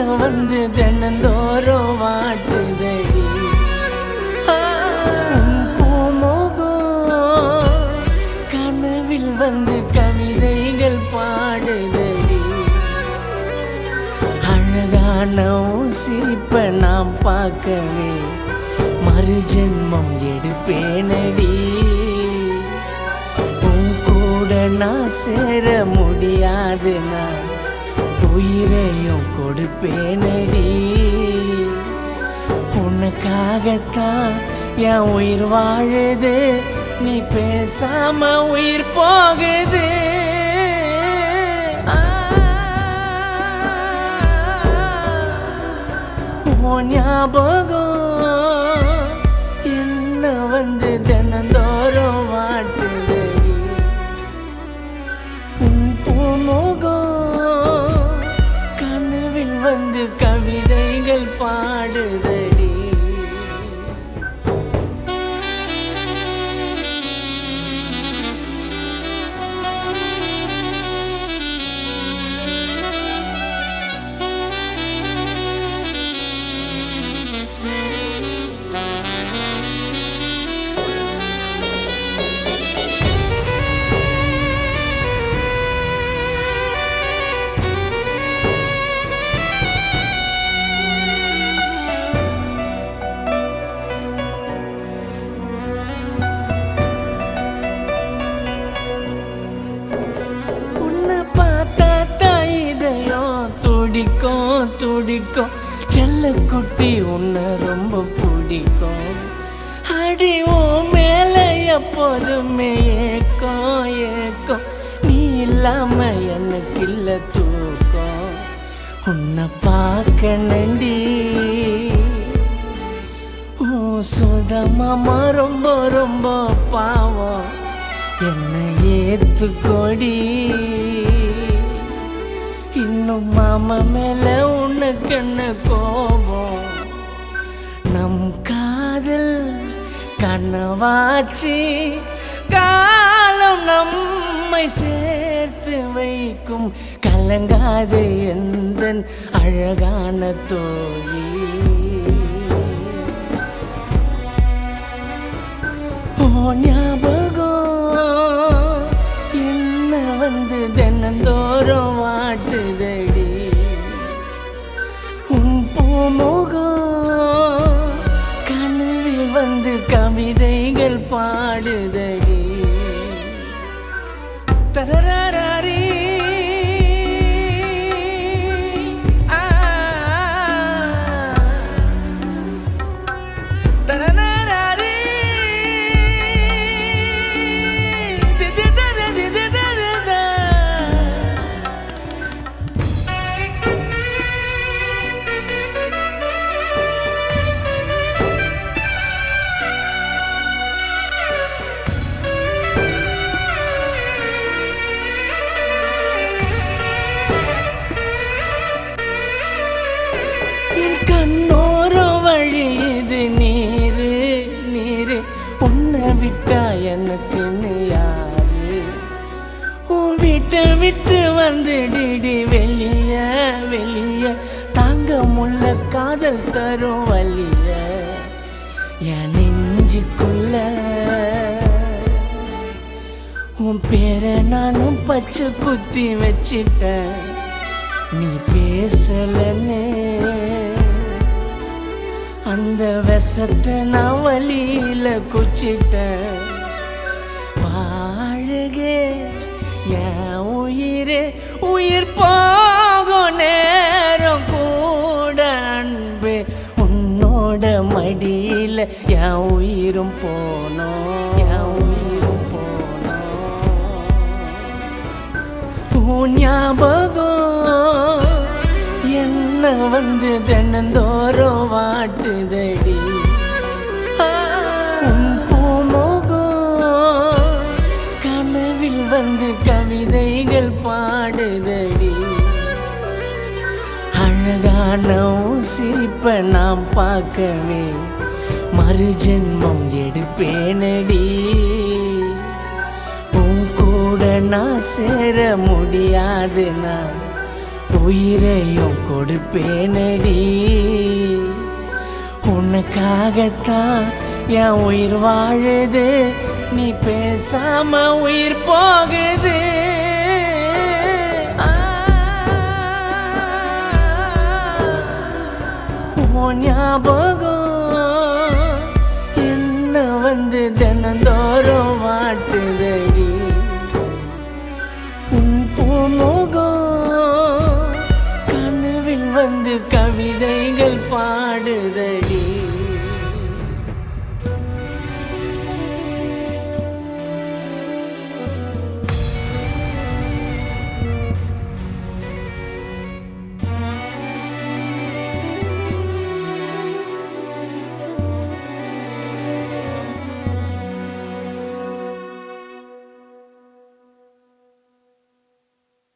வந்து தினந்தோறும் வாட்டுதடி. ஆ, கனவில் வந்து கவிதைகள் பாடுதடி. அழகான சிரிப்ப நாம் பார்க்கவே மறு ஜென்மம் எடுப்பேனடி. உன் கூட நான் சேர முடியாது நான் உயிரையும் கொடுப்பேனடி. உனக்காகத்தான் என் உயிர் வாழுது. நீ பேசாம உயிர் போகுது. ஞாபகம் என்ன வந்து தினந்தோ வந்து கவிதைகள் பாடுதடி பிடிக்கும். செல்ல குட்டி உன்னை ரொம்ப பிடிக்கும். அடி மேல எப்போதுமே ஏக்கம் ஏக்கம். நீ இல்லாம எனக்கு இல்ல தூக்கம். உன்னை பார்க்க நண்டி உன் சுதமாமா ரொம்ப ரொம்ப பாவம். என்னை ஏத்துக்கொடி. இன்னும் மாமா மேல உனக்கு என்ன கோபம்? நம் காதல் கனவாச்சு காலம் நம்மை சேர்த்து வைக்கும் கலங்காத எந்த அழகான தோழி. ஓ ஞாபகம் வந்து கவிதைகள் பாடுதடி. தரராரி ஆ விட்டா எனக்கு யாரு? உன் வீட்டை விட்டு வந்துடிடி வெளிய வெளிய. தாங்க முள்ள காதல் தரும் வழிய என் நெஞ்சுக்குள்ள. உன் பேரை நானும் பச்சை குத்தி வச்சிட்டேன். நீ பேசலன்னு அந்த விஷத்தை நான் வழியில குச்சிட்டேன். வாழுகே என் உயிரே உயிர் போகும் நேரம் கூட அன்பு. உன்னோட மடியில என் உயிரும் போனோம் என் உயிரும் போனோம். ஞாபகம் என்ன வந்து தினந்தோறும் வாட்டுதடி. ஆ, கனவில் வந்து கவிதைகள் பாடுதடி. அழகான உன் சிரிப்பை நாம் பார்க்கவே மறு ஜென்மம் எடுப்பேனடி. உன் கூட நான் சேர முடியாது நான். உயிரையும் கொடுப்பேனடி. உனக்காகத்தான் என் உயிர் வாழுது. நீ பேசாம உயிர் போகுது. ஞாபகம் என்ன வந்து பாடுதடி